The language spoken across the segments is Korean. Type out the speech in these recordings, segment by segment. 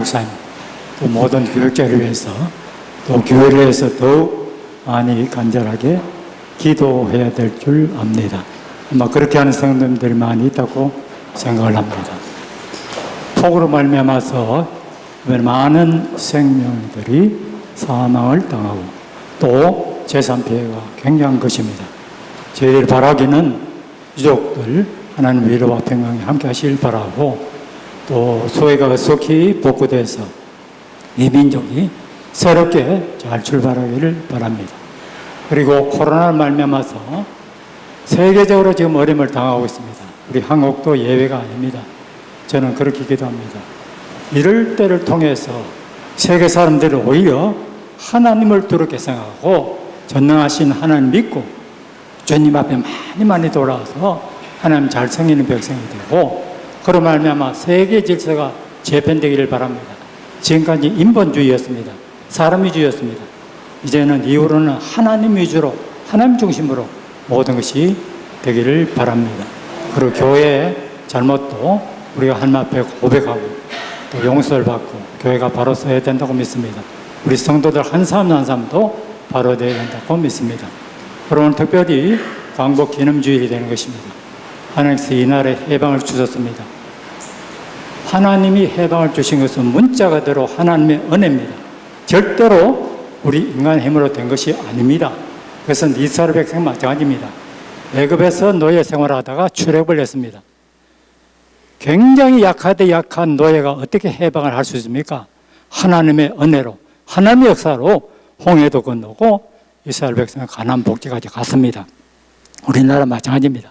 목사님, 또 모든 교육자를 위해서 또 교회를 위해서 더욱 많이 간절하게 기도해야 될 줄 압니다. 아마 그렇게 하는 성도님들이 많이 있다고 생각을 합니다. 폭우로 말미암아서 많은 생명들이 사망을 당하고 또 재산 피해가 굉장한 것입니다. 저희들 바라기는 유족들 하나님 위로와 평강이 함께 하실 바라고 또 소외가 속히 복구돼서 이 민족이 새롭게 잘 출발하기를 바랍니다. 그리고 코로나를 말미암아서 세계적으로 지금 어려움을 당하고 있습니다. 우리 한국도 예외가 아닙니다. 저는 그렇게 기도합니다. 이럴 때를 통해서 세계 사람들이 오히려 하나님을 두렵게 생각하고 전능하신 하나님 믿고 주님 앞에 많이 많이 돌아와서 하나님 잘 섬기는 백성이 되고 그로 말미암아 세계 질서가 재편되기를 바랍니다. 지금까지 인본주의였습니다. 사람 위주였습니다. 이제는 이후로는 하나님 위주로 하나님 중심으로 모든 것이 되기를 바랍니다. 그리고 교회의 잘못도 우리가 하나님 앞에 고백하고 또 용서를 받고 교회가 바로 서야 된다고 믿습니다. 우리 성도들 한 사람 한 사람도 바로 되어야 된다고 믿습니다. 그러면 특별히 광복 기념주일이 되는 것입니다. 하나님께서 이 날에 해방을 주셨습니다. 하나님이 해방을 주신 것은 문자가 대로 하나님의 은혜입니다. 절대로 우리 인간 힘으로 된 것이 아닙니다. 그것은 이스라엘 백성 마찬가지입니다. 애굽에서 노예 생활하다가 출애굽을 했습니다. 굉장히 약하되 약한 노예가 어떻게 해방을 할 수 있습니까? 하나님의 은혜로, 하나님의 역사로 홍해도 건너고 이스라엘 백성은 가나안 복지까지 갔습니다. 우리나라 마찬가지입니다.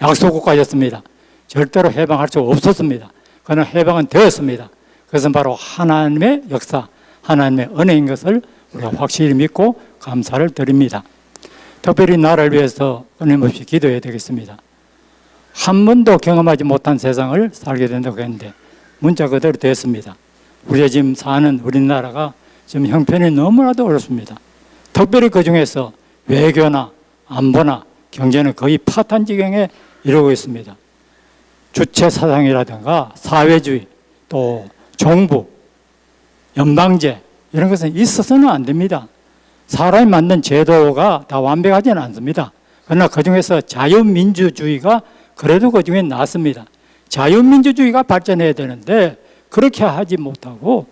약속 국가였습니다. 절대로 해방할 수 없었습니다. 그러나 해방은 되었습니다. 그것은 바로 하나님의 역사, 하나님의 은혜인 것을 우리가 확실히 믿고 감사를 드립니다. 특별히 나를 위해서 끊임없이 기도해야 되겠습니다. 한 번도 경험하지 못한 세상을 살게 된다고 했는데 문자 그대로 됐습니다. 우리가 지금 사는 우리나라가 지금 형편이 너무나도 어렵습니다. 특별히 그 중에서 외교나 안보나 경제는 거의 파탄 지경에 이르고 있습니다. 주체 사상이라든가 사회주의 또 정부 연방제 이런 것은 있어서는 안 됩니다. 사람이 만든 제도가 다 완벽하지는 않습니다. 그러나 그 중에서 자유민주주의가 그래도 그 중에 낫습니다. 자유민주주의가 발전해야 되는데 그렇게 하지 못하고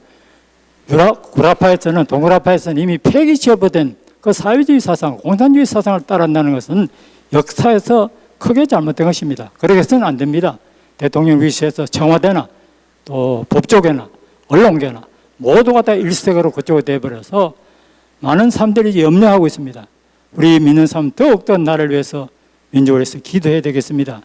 구라파에서는 동그라파에서는 이미 폐기 취업된 그 사회주의 사상, 공산주의 사상을 따른다는 것은 역사에서 크게 잘못된 것입니다. 그렇게 해서는 안 됩니다. 대통령 위시에서 청와대나 또 법조계나 언론계나 모두가 다 일색으로 그쪽으로 돼버려서 많은 사람들이 염려하고 있습니다. 우리 믿는 사람 더욱더 나를 위해서 민족을 위해서 기도해야 되겠습니다.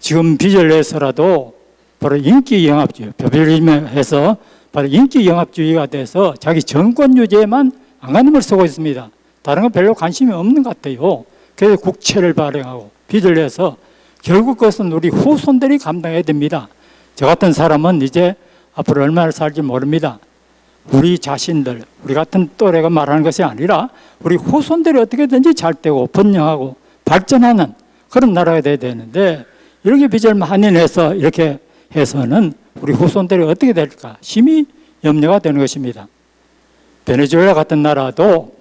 지금 빚을 내서라도 바로 인기 영합주의, 표별임해서 바로 인기 영합주의가 돼서 자기 정권 유지에만 안간힘을 쓰고 있습니다. 다른 건 별로 관심이 없는 것 같아요. 그래서 국채를 발행하고 빚을 내서 결국 그것은 우리 후손들이 감당해야 됩니다. 저 같은 사람은 이제 앞으로 얼마나 살지 모릅니다. 우리 자신들, 우리 같은 또래가 말하는 것이 아니라 우리 후손들이 어떻게든지 잘 되고 번영하고 발전하는 그런 나라가 돼야 되는데 이렇게 빚을 많이 내서 이렇게 해서는 우리 후손들이 어떻게 될까 심히 염려가 되는 것입니다. 베네수엘라 같은 나라도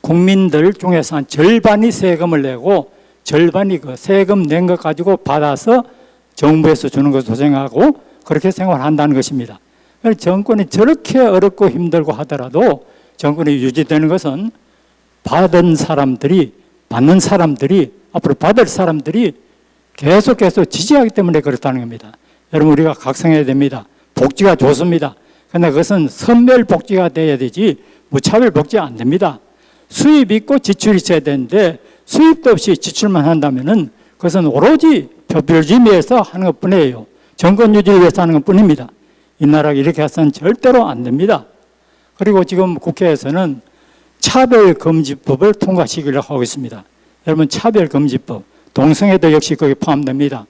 국민들 중에서 한 절반이 세금을 내고 절반이 그 세금 낸 것 가지고 받아서 정부에서 주는 것을 소생하고 그렇게 생활한다는 것입니다. 정권이 저렇게 어렵고 힘들고 하더라도 정권이 유지되는 것은 받은 사람들이 받는 사람들이 앞으로 받을 사람들이 계속해서 지지하기 때문에 그렇다는 겁니다. 여러분 우리가 각성해야 됩니다. 복지가 좋습니다. 그러나 그것은 선별 복지가 돼야 되지 무차별 복지 안 됩니다. 수입 있고 지출이 있어야 되는데 수입도 없이 지출만 한다면은 그것은 오로지 표별지미에서 하는 것 뿐이에요. 정권 유지를 위해서 하는 것 뿐입니다. 이 나라가 이렇게 해서는 절대로 안 됩니다. 그리고 지금 국회에서는 차별금지법을 통과시키려고 하고 있습니다. 여러분 차별금지법 동성애도 역시 거기 포함됩니다.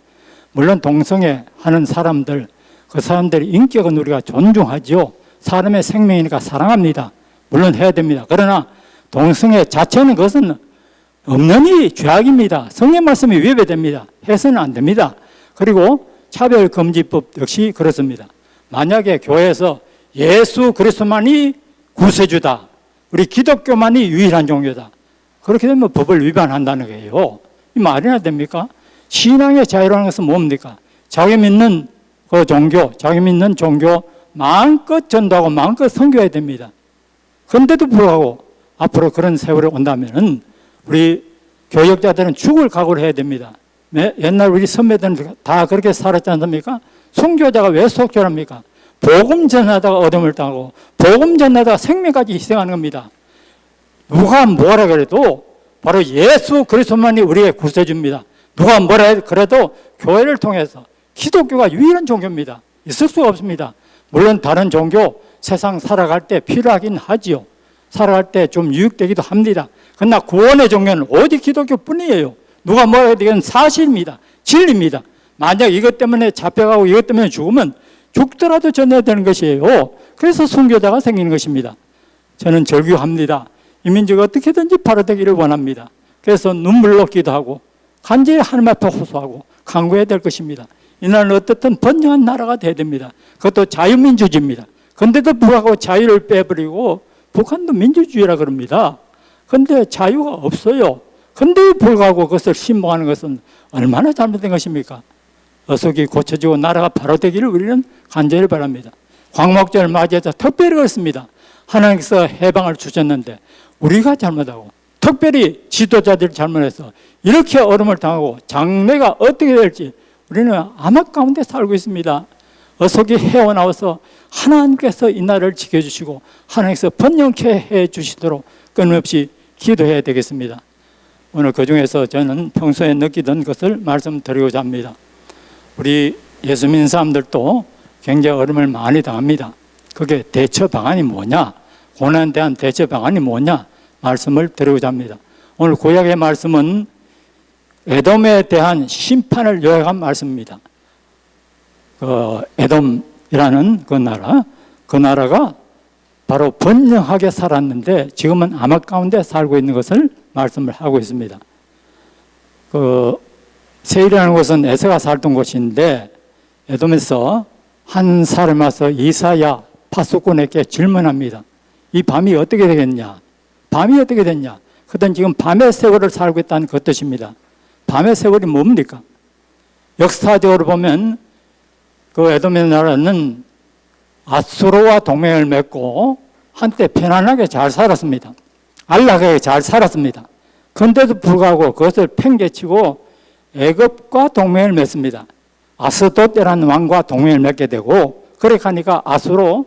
물론 동성애 하는 사람들 그 사람들의 인격은 우리가 존중하죠. 사람의 생명이니까 사랑합니다. 물론 해야 됩니다. 그러나 동성애 자체는 그것은 없는이 죄악입니다. 성경 말씀이 위배됩니다. 해서는 안 됩니다. 그리고 차별금지법 역시 그렇습니다. 만약에 교회에서 예수 그리스도만이 구세주다. 우리 기독교만이 유일한 종교다. 그렇게 되면 법을 위반한다는 거예요. 이 말이나 됩니까? 신앙의 자유라는 것은 뭡니까? 자기 믿는 그 종교, 자기 믿는 종교 마음껏 전도하고 마음껏 섬겨야 됩니다. 그런데도 불구하고 앞으로 그런 세월이 온다면은 우리 교역자들은 죽을 각오를 해야 됩니다. 매- 옛날 우리 선배들은 다 그렇게 살았지 않습니까? 순교자가 왜 속죄합니까? 복음 전하다가 어려움을 당하고 복음 전하다가 생명까지 희생하는 겁니다. 누가 뭐라 그래도 바로 예수 그리스도만이 우리의 구세주입니다. 누가 뭐라 그래도 교회를 통해서 기독교가 유일한 종교입니다. 있을 수가 없습니다. 물론 다른 종교 세상 살아갈 때 필요하긴 하지요. 살아갈 때 좀 유익되기도 합니다. 그러나 구원의 종교는 오직 기독교뿐이에요. 누가 뭐라 해도 사실입니다. 진리입니다. 만약 이것 때문에 잡혀가고 이것 때문에 죽으면 죽더라도 전해야 되는 것이에요. 그래서 순교자가 생기는 것입니다. 저는 절규합니다. 이 민족이 어떻게든지 바로되기를 원합니다. 그래서 눈물로 기도하고 간절히 하나님 앞에 호소하고 강구해야 될 것입니다. 이 나라는 어떻든 번영한 나라가 돼야 됩니다. 그것도 자유민주주의입니다. 그런데도 불구하고 자유를 빼버리고 북한도 민주주의라 그럽니다. 그런데 자유가 없어요. 그런데 불구하고 그것을 신봉하는 것은 얼마나 잘못된 것입니까? 어석이 고쳐지고 나라가 바로 되기를 우리는 간절히 바랍니다. 광목절 맞이해서 특별히 그렇습니다. 하나님께서 해방을 주셨는데 우리가 잘못하고 특별히 지도자들이 잘못해서 이렇게 어려움을 당하고 장래가 어떻게 될지 우리는 암흑 가운데 살고 있습니다. 어석이 헤어나와서 하나님께서 이 나라를 지켜주시고 하나님께서 번영케 해 주시도록 끊임없이 기도해야 되겠습니다. 오늘 그 중에서 저는 평소에 느끼던 것을 말씀드리고자 합니다. 우리 예수 믿는 사람들도 굉장히 어려움을 많이 당합니다. 그게 대처 방안이 뭐냐? 고난에 대한 대처 방안이 뭐냐? 말씀을 드리고자 합니다. 오늘 구약의 말씀은 에돔에 대한 심판을 요약한 말씀입니다. 그 에돔 이라는 그 나라, 그 나라가 바로 번영하게 살았는데 지금은 암흑 가운데 살고 있는 것을 말씀을 하고 있습니다. 그 세일이라는 곳은 에서가 살던 곳인데 에돔에서 한 사람 와서 이사야 파수꾼에게 질문합니다. 이 밤이 어떻게 되겠냐? 밤이 어떻게 됐냐? 그땐 지금 밤의 세월을 살고 있다는 그 뜻입니다. 밤의 세월이 뭡니까? 역사적으로 보면 그 에돔의 나라는 아수르와 동맹을 맺고 한때 편안하게 잘 살았습니다. 안락하게 잘 살았습니다. 그런데도 불구하고 그것을 팽개치고 애굽과 동맹을 맺습니다. 아스도테라는 왕과 동맹을 맺게 되고 그렇게 하니까 아수로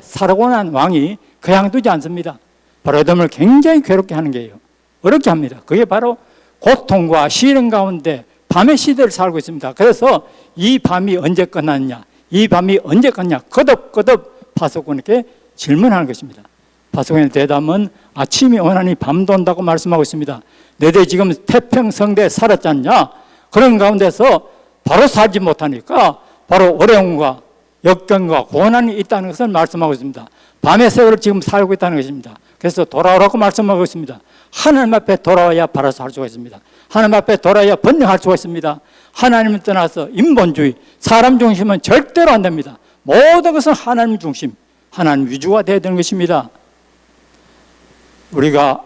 살아고 난 왕이 그냥 두지 않습니다. 바로 에돔을 굉장히 괴롭게 하는 게요. 어렵게 합니다. 그게 바로 고통과 시련 가운데 밤의 시대를 살고 있습니다. 그래서 이 밤이 언제 끝났냐? 이 밤이 언제 끝냐? 거듭거듭 파수꾼에게 질문하는 것입니다. 파수꾼의 대답은 아침이 오나니 밤도 온다고 말씀하고 있습니다. 너희 지금 태평성대에 살았지 않냐? 그런 가운데서 바로 살지 못하니까 바로 어려움과 역경과 고난이 있다는 것을 말씀하고 있습니다. 밤의 세월을 지금 살고 있다는 것입니다. 그래서 돌아오라고 말씀하고 있습니다. 하나님 앞에 돌아와야 바로 살 수가 있습니다. 하나님 앞에 돌아야 번영할 수가 있습니다. 하나님을 떠나서 인본주의, 사람 중심은 절대로 안 됩니다. 모든 것은 하나님 중심, 하나님 위주가 되어야 되는 것입니다. 우리가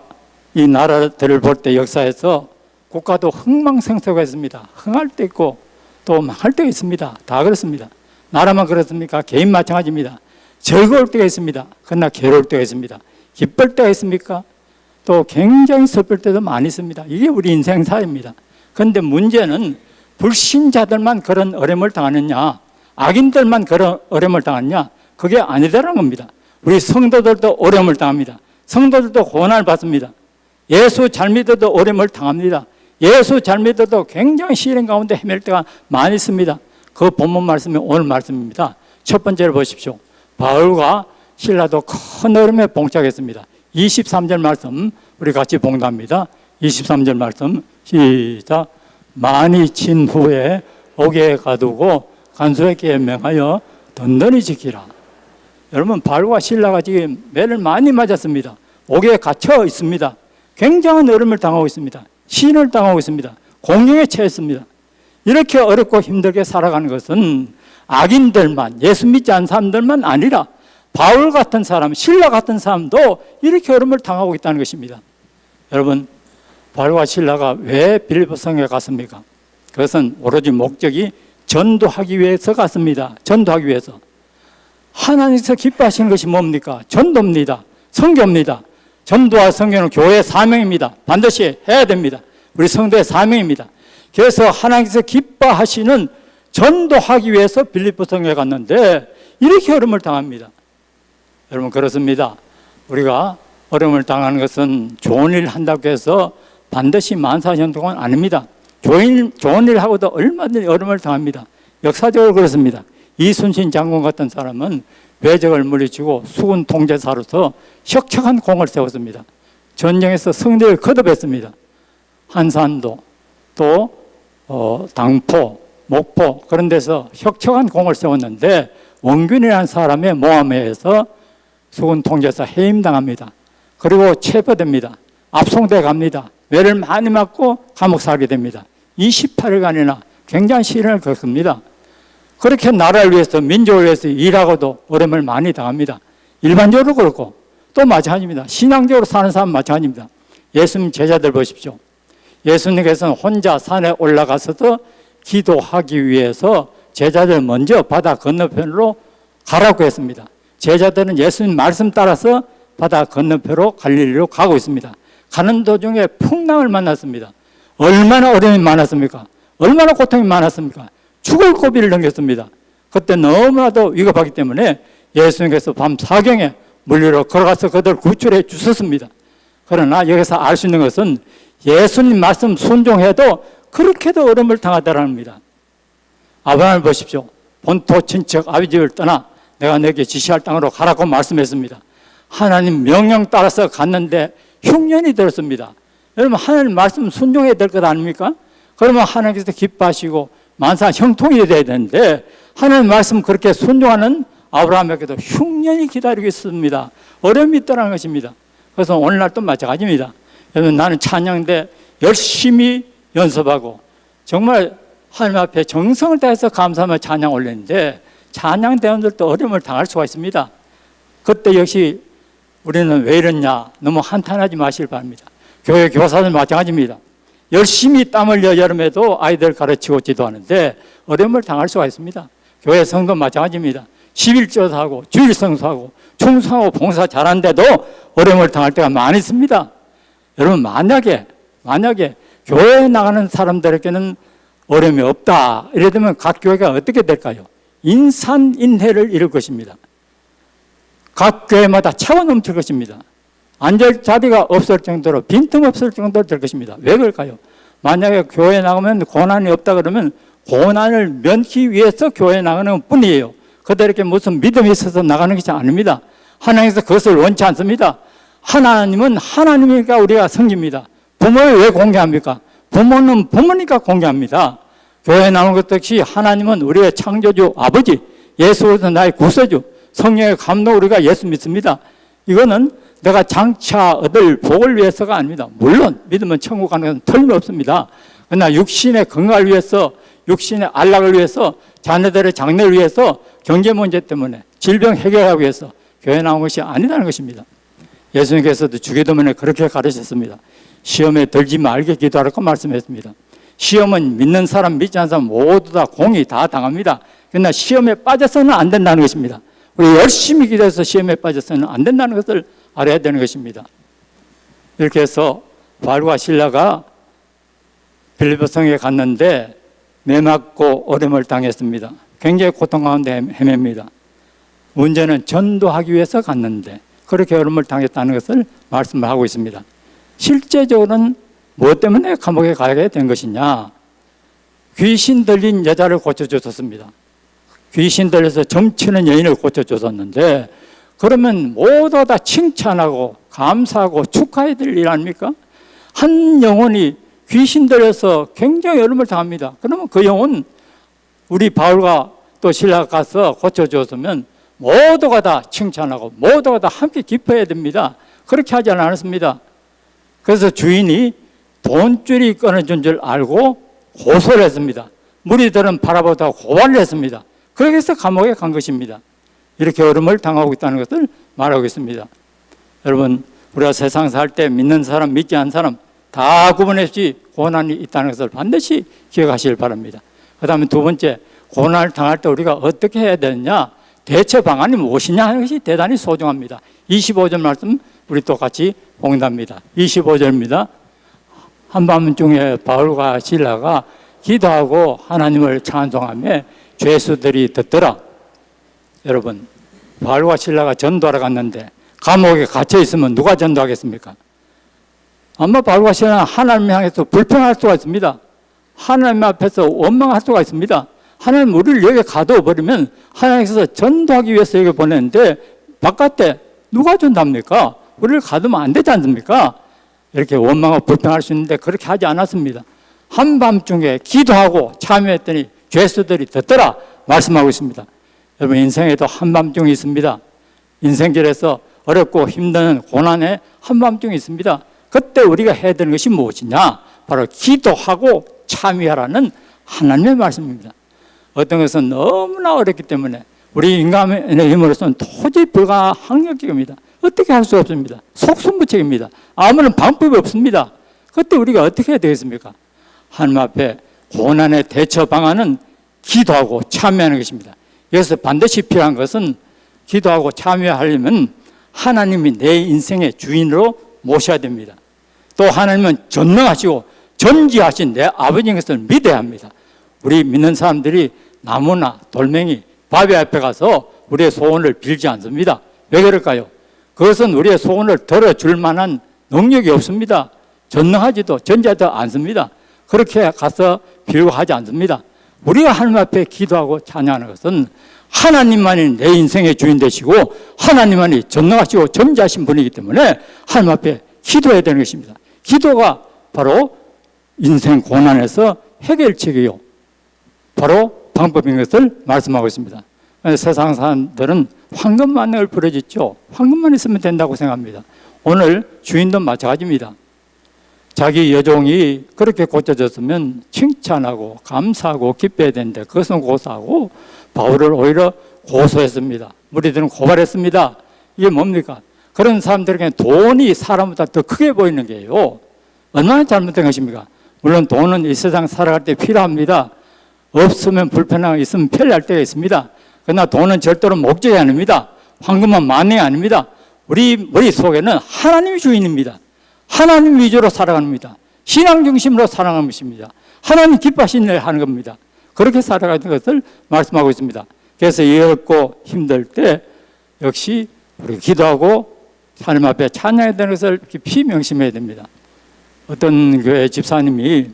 이 나라들을 볼 때 역사에서 국가도 흥망성쇠가 있습니다. 흥할 때 있고 또 망할 때가 있습니다. 다 그렇습니다. 나라만 그렇습니까? 개인 마찬가지입니다. 즐거울 때가 있습니다. 그러나 괴로울 때가 있습니다. 기쁠 때가 있습니까? 또 굉장히 슬플 때도 많이 있습니다. 이게 우리 인생사입니다. 그런데 문제는 불신자들만 그런 어려움을 당하느냐, 악인들만 그런 어려움을 당하느냐, 그게 아니다라는 겁니다. 우리 성도들도 어려움을 당합니다. 성도들도 고난을 받습니다. 예수 잘 믿어도 어려움을 당합니다. 예수 잘 믿어도 굉장히 시련 가운데 헤맬 때가 많이 있습니다. 그 본문 말씀이 오늘 말씀입니다. 첫 번째로 보십시오. 바울과 신라도 큰 어려움에 봉착했습니다. 23절 말씀 우리 같이 봉답니다. 23절 말씀 시작. 많이 친 후에 옥에 가두고 간수에게 명하여 든든히 지키라. 여러분 바울과 신라가 지금 매를 많이 맞았습니다. 옥에 갇혀 있습니다. 굉장한 어려움을 당하고 있습니다. 시인을 당하고 있습니다. 공경에 처했습니다. 이렇게 어렵고 힘들게 살아가는 것은 악인들만 예수 믿지 않는 사람들만 아니라 바울 같은 사람, 신라 같은 사람도 이렇게 어려움을 당하고 있다는 것입니다. 여러분, 바울과 신라가 왜 빌립보 성에 갔습니까? 그것은 오로지 목적이 전도하기 위해서 갔습니다. 전도하기 위해서. 하나님께서 기뻐하시는 것이 뭡니까? 전도입니다. 성교입니다. 전도와 성교는 교회의 사명입니다. 반드시 해야 됩니다. 우리 성도의 사명입니다. 그래서 하나님께서 기뻐하시는 전도하기 위해서 빌립보 성에 갔는데 이렇게 어려움을 당합니다. 여러분 그렇습니다. 우리가 어려움을 당하는 것은 좋은 일 한다고 해서 반드시 만사년 동안 아닙니다. 좋은, 좋은 일 하고도 얼마든지 어려움을 당합니다. 역사적으로 그렇습니다. 이순신 장군 같은 사람은 외적을 물리치고 수군 통제사로서 혁혁한 공을 세웠습니다. 전쟁에서 승리를 거듭했습니다. 한산도 또 어, 당포, 목포 그런 데서 혁혁한 공을 세웠는데 원균이라는 사람의 모함에 의해서 수군 통제사 해임당합니다. 그리고 체포됩니다. 압송돼 갑니다. 외를 많이 맞고 감옥 살게 됩니다. 28일간이나 굉장한 시련을 겪습니다. 그렇게 나라를 위해서 민족을 위해서 일하고도 어려움을 많이 당합니다. 일반적으로 그렇고 또 마찬가지입니다. 신앙적으로 사는 사람 마찬가지입니다. 예수님 제자들 보십시오. 예수님께서는 혼자 산에 올라가서도 기도하기 위해서 제자들 먼저 바다 건너편으로 가라고 했습니다. 제자들은 예수님 말씀 따라서 바다 건너편으로 갈릴리로 가고 있습니다. 가는 도중에 풍랑을 만났습니다. 얼마나 어려움이 많았습니까? 얼마나 고통이 많았습니까? 죽을 고비를 넘겼습니다. 그때 너무나도 위급하기 때문에 예수님께서 밤 사경에 물리로 걸어가서 그들 구출해 주셨습니다. 그러나 여기서 알 수 있는 것은 예수님 말씀 순종해도 그렇게도 어려움을 당하다라는 겁니다. 아브라함을 보십시오. 본토 친척 아비집을 떠나 내가 내게 지시할 땅으로 가라고 말씀했습니다. 하나님 명령 따라서 갔는데 흉년이 들었습니다. 여러분 하나님 말씀 순종해야 될 것 아닙니까? 그러면 하나님께서 기뻐하시고 만사 형통이 돼야 되는데 하나님 말씀 그렇게 순종하는 아브라함에게도 흉년이 기다리고 있습니다. 어려움이 있다는 것입니다. 그래서 오늘날 또 마찬가지입니다. 여러분 나는 찬양대 열심히 연습하고 정말 하나님 앞에 정성을 다해서 감사하며 찬양 올리는데 찬양 대원들도 어려움을 당할 수가 있습니다. 그때 역시 우리는 왜 이러냐 너무 한탄하지 마시길 바랍니다. 교회 교사들 마찬가지입니다. 열심히 땀 흘려 여름에도 아이들 가르치고 지도하는데 어려움을 당할 수가 있습니다. 교회 성도 마찬가지입니다. 11조도 하고 주일 성수하고 충성하고 봉사 잘하는데도 어려움을 당할 때가 많이 있습니다. 여러분 만약에 만약에 교회에 나가는 사람들에게는 어려움이 없다. 이래 되면 각 교회가 어떻게 될까요? 인산인해를 이룰 것입니다. 각 교회마다 차원 넘칠 것입니다. 앉을 자리가 없을 정도로 빈틈 없을 정도로 될 것입니다. 왜 그럴까요? 만약에 교회 나가면 고난이 없다 그러면 고난을 면키 위해서 교회 나가는 뿐이에요. 그들에게 무슨 믿음이 있어서 나가는 것이 아닙니다. 하나님께서 그것을 원치 않습니다. 하나님은 하나님이니까 우리가 섬깁니다. 부모를 왜 공개합니까? 부모는 부모니까 공개합니다. 교회 나오는 것 역시 하나님은 우리의 창조주 아버지, 예수로서 나의 구세주, 성령의 감동 우리가 예수 믿습니다. 이거는 내가 장차 얻을 복을 위해서가 아닙니다. 물론 믿으면 천국 가는 것은 틀림없습니다. 그러나 육신의 건강을 위해서, 육신의 안락을 위해서, 자녀들의 장래를 위해서, 경제 문제 때문에, 질병 해결하기 위해서 교회 나온 것이 아니라는 것입니다. 예수님께서도 주기도문에 그렇게 가르쳤습니다. 시험에 들지 말게 기도하라고 말씀했습니다. 시험은 믿는 사람, 믿지 않는 사람 모두 다 공이 다 당합니다. 그러나 시험에 빠져서는 안 된다는 것입니다. 우리 열심히 기도해서 시험에 빠져서는 안 된다는 것을 알아야 되는 것입니다. 이렇게 해서 바울과 신라가 빌리보성에 갔는데 매맞고 어려움을 당했습니다. 굉장히 고통 가운데 헤맵니다. 문제는 전도하기 위해서 갔는데 그렇게 어려움을 당했다는 것을 말씀을 하고 있습니다. 실제적으로는 무엇 때문에 감옥에 가게 된 것이냐? 귀신 들린 여자를 고쳐주셨습니다. 귀신 들려서 점치는 여인을 고쳐주셨는데 그러면 모두 다 칭찬하고 감사하고 축하해야 될 일 아닙니까? 한 영혼이 귀신 들려서 굉장히 어려움을 당합니다. 그러면 그 영혼 우리 바울과 또 신라 가서 고쳐주었으면 모두가 다 칭찬하고 모두가 다 함께 기뻐해야 됩니다. 그렇게 하지 않았습니다. 그래서 주인이 돈줄이 끊어진 줄 알고 고소를 했습니다. 무리들은 바라보다 고발을 했습니다. 그렇게 해서 감옥에 간 것입니다. 이렇게 어려움을 당하고 있다는 것을 말하고 있습니다. 여러분, 우리가 세상 살 때 믿는 사람, 믿지 않는 사람 다 구분 없이 고난이 있다는 것을 반드시 기억하시길 바랍니다. 그 다음에 두 번째, 고난을 당할 때 우리가 어떻게 해야 되느냐? 대처 방안이 무엇이냐 하는 것이 대단히 소중합니다. 25절 말씀 우리 똑같이 봉답니다. 25절입니다. 한밤중에 바울과 신라가 기도하고 하나님을 찬송하며 죄수들이 듣더라. 여러분, 바울과 신라가 전도하러 갔는데 감옥에 갇혀 있으면 누가 전도하겠습니까? 아마 바울과 신라는 하나님 향해서 불평할 수가 있습니다. 하나님 앞에서 원망할 수가 있습니다. 하나님 우리를 여기 가둬버리면 하나님께서 전도하기 위해서 여기 보냈는데 바깥에 누가 전도합니까? 우리를 가두면 안 되지 않습니까? 이렇게 원망하고 불평할 수 있는데 그렇게 하지 않았습니다. 한밤중에 기도하고 참여했더니 죄수들이 듣더라 말씀하고 있습니다. 여러분 인생에도 한밤중이 있습니다. 인생길에서 어렵고 힘든 고난에 한밤중이 있습니다. 그때 우리가 해야 되는 것이 무엇이냐? 바로 기도하고 참여하라는 하나님의 말씀입니다. 어떤 것은 너무나 어렵기 때문에 우리 인간의 힘으로서는 도저히 불가항력적입니다. 어떻게 할 수 없습니다. 속수무책입니다. 아무런 방법이 없습니다. 그때 우리가 어떻게 해야 되겠습니까? 하나님 앞에 고난의 대처 방안은 기도하고 참여하는 것입니다. 여기서 반드시 필요한 것은 기도하고 참여하려면 하나님이 내 인생의 주인으로 모셔야 됩니다. 또 하나님은 전능하시고 전지하신 내 아버지인 것을 믿어야 합니다. 우리 믿는 사람들이 나무나 돌멩이, 바위 앞에 가서 우리의 소원을 빌지 않습니다. 왜 그럴까요? 그것은 우리의 소원을 들어줄 만한 능력이 없습니다. 전능하지도 전지하지도 않습니다. 그렇게 가서 빌고 하지 않습니다. 우리가 하나님 앞에 기도하고 찬양하는 것은 하나님만이 내 인생의 주인 되시고 하나님만이 전능하시고 전지하신 분이기 때문에 하나님 앞에 기도해야 되는 것입니다. 기도가 바로 인생 고난에서 해결책이요. 바로 방법인 것을 말씀하고 있습니다. 세상 사람들은 황금만을 부러졌죠. 황금만 있으면 된다고 생각합니다. 오늘 주인도 마찬가지입니다. 자기 여종이 그렇게 고쳐졌으면 칭찬하고 감사하고 기뻐야 되는데 그것은 고사하고 바울을 오히려 고소했습니다. 무리들은 고발했습니다. 이게 뭡니까? 그런 사람들에게 돈이 사람보다 더 크게 보이는 게요. 얼마나 잘못된 것입니까? 물론 돈은 이 세상 살아갈 때 필요합니다. 없으면 불편하고 있으면 편리할 때가 있습니다. 그러나 돈은 절대로 목적이 아닙니다. 황금은 만능이 아닙니다. 우리 머릿속에는 하나님이 주인입니다. 하나님 위주로 살아가는 겁니다. 신앙 중심으로 살아가는 것입니다. 하나님 기뻐하시는 일 하는 겁니다. 그렇게 살아가는 것을 말씀하고 있습니다. 그래서 어렵고 힘들 때 역시 우리 기도하고 하나님 앞에 찬양해야 되는 것을 깊이 명심해야 됩니다. 어떤 교회 집사님이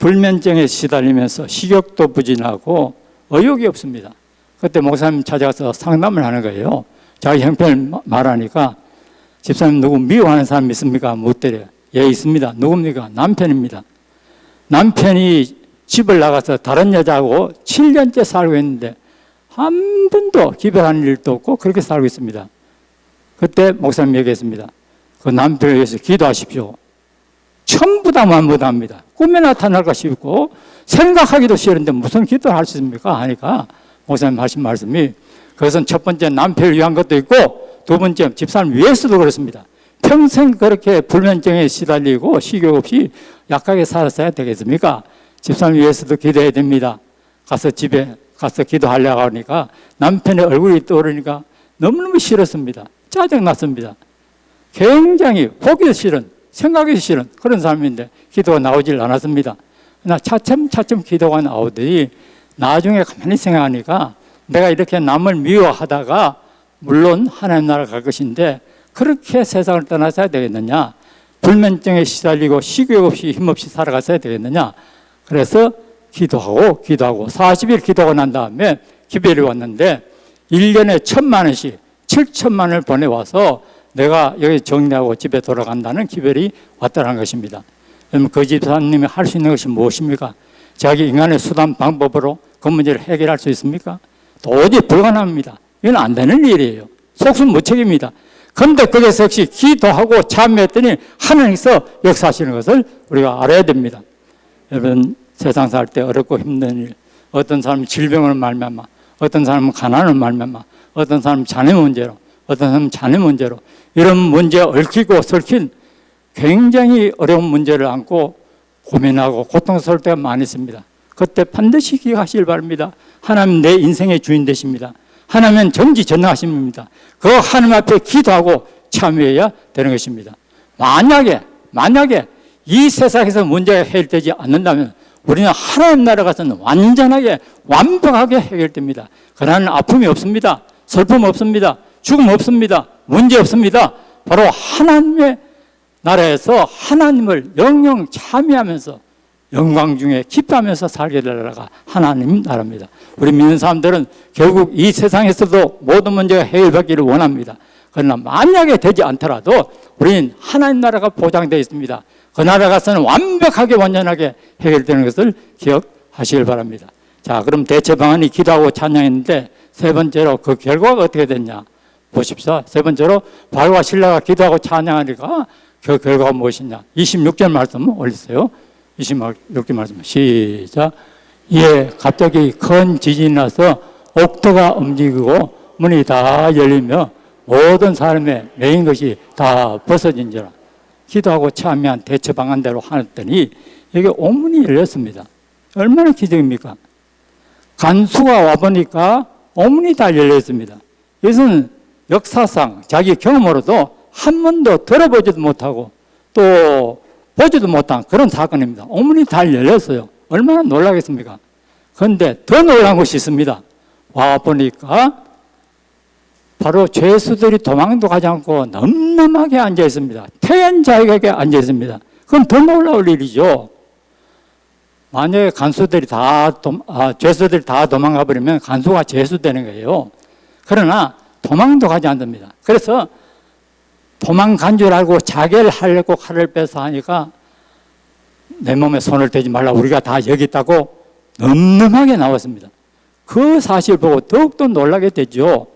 불면증에 시달리면서 식욕도 부진하고 의욕이 없습니다. 그때 목사님 찾아가서 상담을 하는 거예요. 자기 형편을 말하니까 집사님 누구 미워하는 사람 있습니까? 묻더래요. 예, 있습니다. 누굽니까? 남편입니다. 남편이 집을 나가서 다른 여자하고 7년째 살고 있는데 한 번도 기별하는 일도 없고 그렇게 살고 있습니다. 그때 목사님 얘기했습니다. 그 남편을 위해서 기도하십시오. 전부 다 만무답니다. 꿈에 나타날까 싶고 생각하기도 싫은데 무슨 기도를 할 수 있습니까? 하니까 목사님 하신 말씀이 그것은 첫 번째 남편을 위한 것도 있고 두 번째 집사람 위해서도 그렇습니다. 평생 그렇게 불면증에 시달리고 식욕 없이 약하게 살았어야 되겠습니까? 집사람 위해서도 기도해야 됩니다. 가서 집에 가서 기도하려고 하니까 남편의 얼굴이 떠오르니까 너무너무 싫었습니다. 짜증났습니다. 굉장히 보기 싫은, 생각이 싫은 그런 사람인데 기도가 나오질 않았습니다. 나 차츰 차츰 기도가 나오더니 나중에 가만히 생각하니까 내가 이렇게 남을 미워하다가 물론 하나님 나라 갈 것인데 그렇게 세상을 떠나서야 되겠느냐? 불면증에 시달리고 식욕 없이 힘없이 살아갔어야 되겠느냐? 그래서 기도하고 기도하고 40일 기도가 난 다음에 기별이 왔는데 1년에 천만 원씩 7천만 원을 보내와서 내가 여기 정리하고 집에 돌아간다는 기별이 왔다는 것입니다. 그러면 그 집사님이 할 수 있는 것이 무엇입니까? 자기 인간의 수단 방법으로 그 문제를 해결할 수 있습니까? 도저히 불가능합니다. 이건 안 되는 일이에요. 속수무책입니다. 그런데 거기서 역시 기도하고 참여했더니 하나님께서 역사하시는 것을 우리가 알아야 됩니다. 여러분 세상 살 때 어렵고 힘든 일, 어떤 사람이 질병을 말미암아 어떤 사람은 가난을 말미암아, 어떤 사람은 자녀 문제로, 어떤 사람은 자녀 문제로 이런 문제에 얽히고 설킨 굉장히 어려운 문제를 안고 고민하고 고통스러울 때가 많이 있습니다. 그때 반드시 기억하시길 바랍니다. 하나님 내 인생의 주인 되십니다. 하나님은 전지전능하십니다. 그 하나님 앞에 기도하고 참여해야 되는 것입니다. 만약에 만약에 이 세상에서 문제가 해결되지 않는다면 우리는 하나님 나라 가서는 완전하게 완벽하게 해결됩니다. 그러나 아픔이 없습니다. 슬픔 없습니다. 죽음 없습니다. 문제 없습니다. 바로 하나님의 나라에서 하나님을 영영 참여하면서 영광 중에 기뻐하면서 살게 될 나라가 하나님 나라입니다. 우리 믿는 사람들은 결국 이 세상에서도 모든 문제가 해결받기를 원합니다. 그러나 만약에 되지 않더라도 우리는 하나님 나라가 보장되어 있습니다. 그 나라 가서는 완벽하게 완전하게 해결되는 것을 기억하시길 바랍니다. 자, 그럼 대체 방안이 기도하고 찬양했는데 세 번째로 그 결과가 어떻게 됐냐? 보십시오. 세 번째로 바로와 신라가 기도하고 찬양하니까 그 결과가 무엇이냐? 26절 말씀 올리세요. 26절 말씀 시작. 예, 갑자기 큰 지진이 나서 옥토가 움직이고 문이 다 열리며 모든 사람의 메인 것이 다 벗어진지라. 기도하고 참여한 대처 방안대로 하였더니 여기 옥문이 열렸습니다. 얼마나 기적입니까? 간수가 와보니까 옥문이 다 열렸습니다. 이것은 역사상 자기 경험으로도 한 번도 들어보지도 못하고 또 보지도 못한 그런 사건입니다. 옥문이 다 열렸어요. 얼마나 놀라겠습니까? 그런데 더 놀란 것이 있습니다. 와 보니까 바로 죄수들이 도망도 가지 않고 넘넘하게 앉아 있습니다. 태연자에게 앉아 있습니다. 그건 더 놀라울 일이죠. 만약에 간수들이 다, 도, 아, 죄수들이 다 도망가 버리면 간수가 죄수되는 거예요. 그러나 도망도 가지 않습니다. 그래서 도망간 줄 알고 자결 하려고 칼을 빼서 하니까 내 몸에 손을 대지 말라 우리가 다 여기 있다고 넘넘하게 나왔습니다. 그 사실 보고 더욱더 놀라게 되죠.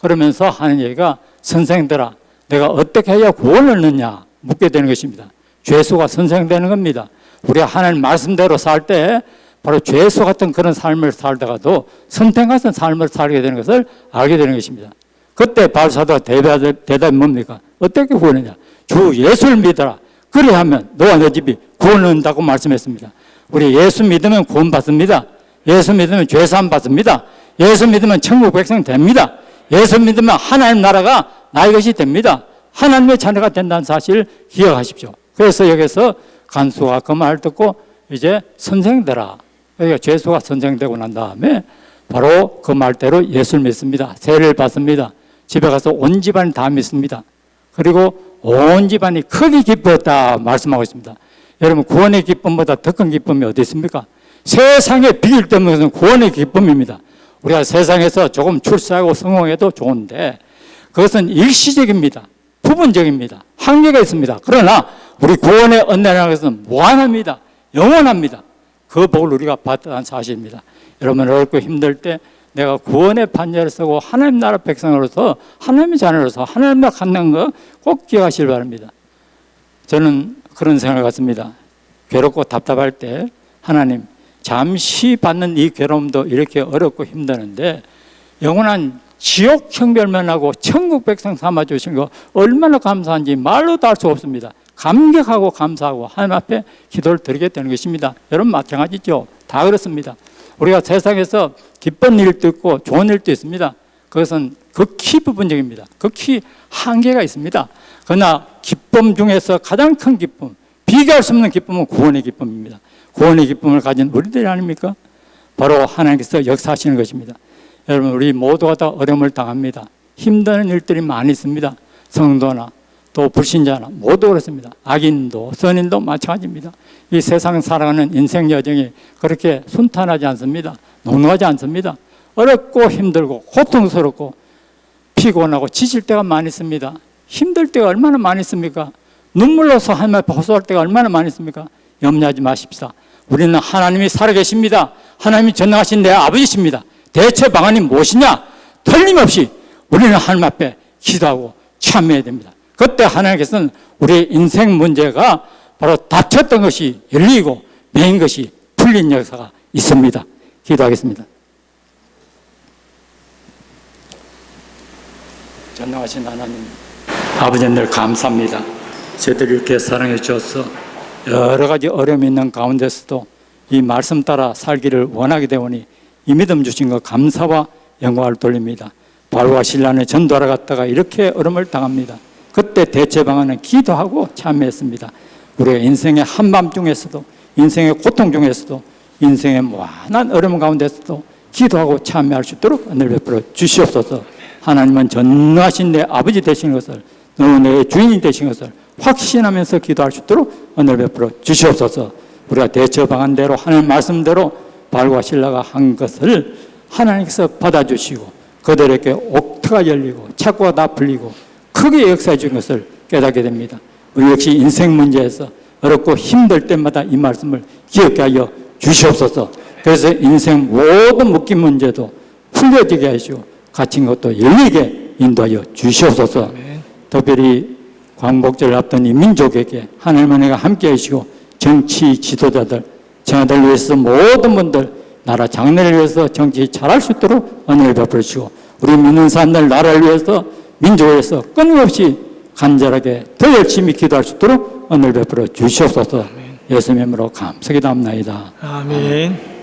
그러면서 하는 얘기가 선생들아 내가 어떻게 해야 구원을 얻느냐 묻게 되는 것입니다. 죄수가 선생되는 겁니다. 우리가 하나님 말씀대로 살 때 바로 죄수 같은 그런 삶을 살다가도 선택 같은 삶을 살게 되는 것을 알게 되는 것입니다. 그때 발사도가 대답, 대답이 뭡니까? 어떻게 구원하냐? 주 예수를 믿어라. 그래 하면 너와 너 집이 구원을 얻는다고 말씀했습니다. 우리 예수 믿으면 구원 받습니다. 예수 믿으면 죄사함 받습니다. 예수 믿으면 천국 백성 됩니다. 예수 믿으면 하나님 나라가 나의 것이 됩니다. 하나님의 자녀가 된다는 사실 기억하십시오. 그래서 여기서 간수가 그 말 듣고 이제 선생되라. 그러니까 죄수가 선생되고 난 다음에 바로 그 말대로 예수를 믿습니다. 세례를 받습니다. 집에 가서 온 집안이 다 믿습니다. 그리고 온 집안이 크게 기뻐했다 말씀하고 있습니다. 여러분 구원의 기쁨보다 더 큰 기쁨이 어디 있습니까? 세상에 비길 때 없는 것은 구원의 기쁨입니다. 우리가 세상에서 조금 출세하고 성공해도 좋은데 그것은 일시적입니다. 부분적입니다. 한계가 있습니다. 그러나 우리 구원의 은혜라는 것은 무한합니다. 영원합니다. 그 복을 우리가 받았다는 사실입니다. 여러분 어렵고 힘들 때 내가 구원의 반열을 쓰고 하나님 나라 백성으로서 하나님의 자녀로서 하나님과 갖는 거 꼭 기억하시길 바랍니다. 저는 그런 생각을 갖습니다. 괴롭고 답답할 때 하나님 잠시 받는 이 괴로움도 이렇게 어렵고 힘드는데 영원한 지옥 형별면하고 천국 백성 삼아 주신 거 얼마나 감사한지 말로 다할수 없습니다. 감격하고 감사하고 하나님 앞에 기도를 드리게 되는 것입니다. 여러분 마찬가지죠. 다 그렇습니다. 우리가 세상에서 기쁜 일도 있고 좋은 일도 있습니다. 그것은 극히 부분적입니다. 극히 한계가 있습니다. 그러나 기쁨 중에서 가장 큰 기쁨, 비교할 수 없는 기쁨은 구원의 기쁨입니다. 구원의 기쁨을 가진 우리들이 아닙니까? 바로 하나님께서 역사하시는 것입니다. 여러분, 우리 모두가 다 어려움을 당합니다. 힘드는 일들이 많이 있습니다. 성도나 또 불신자나 모두 그렇습니다. 악인도 선인도 마찬가지입니다. 이 세상 살아가는 인생 여정이 그렇게 순탄하지 않습니다. 농후하지 않습니다. 어렵고 힘들고 고통스럽고 피곤하고 지칠 때가 많이 있습니다. 힘들 때가 얼마나 많이 있습니까? 눈물로서 하나님 앞에 호소할 때가 얼마나 많이 있습니까? 염려하지 마십시다. 우리는 하나님이 살아계십니다. 하나님이 전능하신 내 아버지십니다. 대체 방안이 무엇이냐? 틀림없이 우리는 하나님 앞에 기도하고 참여해야 됩니다. 그때 하나님께서는 우리의 인생 문제가 바로 닫혔던 것이 열리고 메인 것이 풀린 역사가 있습니다. 기도하겠습니다. 전능하신 하나님 아버지 늘 감사합니다. 저희들 이렇게 사랑해 주셔서 여러 가지 어려움이 있는 가운데서도 이 말씀 따라 살기를 원하게 되오니 이 믿음 주신 것 감사와 영광을 돌립니다. 바로와 신라는 전도하러 갔다가 이렇게 어려움을 당합니다. 그때 대체 방안은 기도하고 참여했습니다. 우리가 인생의 한밤 중에서도 인생의 고통 중에서도 인생의 무한한 어려움 가운데서도 기도하고 참여할 수 있도록 은혜를 베풀어 주시옵소서. 하나님은 전능하신 내 아버지 되신 것을 너는 내 주인이 되신 것을 확신하면서 기도할 수 있도록 은혜를 베풀어 주시옵소서. 우리가 대처 방안대로 하는 말씀대로 발과 신라가 한 것을 하나님께서 받아주시고 그들에게 옥터가 열리고 착고가 다 풀리고 크게 역사해 준 것을 깨닫게 됩니다. 우리 역시 인생 문제에서 어렵고 힘들 때마다 이 말씀을 기억게 하여 주시옵소서. 그래서 인생 모든 묶인 문제도 풀려지게 하시고 갇힌 것도 열리게 인도하여 주시옵소서. 특별히 광복절을 앞둔 이 민족에게 은혜가 함께 하시고 정치 지도자들, 청와대를 위해서 모든 분들 나라 장래를 위해서 정치 잘할 수 있도록 은혜를 베풀어 주시고 우리 믿는 사람들 나라를 위해서 민족을 위해서 끊임없이 간절하게 더 열심히 기도할 수 있도록 은혜를 베풀어 주시옵소서 예수님으로 감사기 담나이다. 아멘.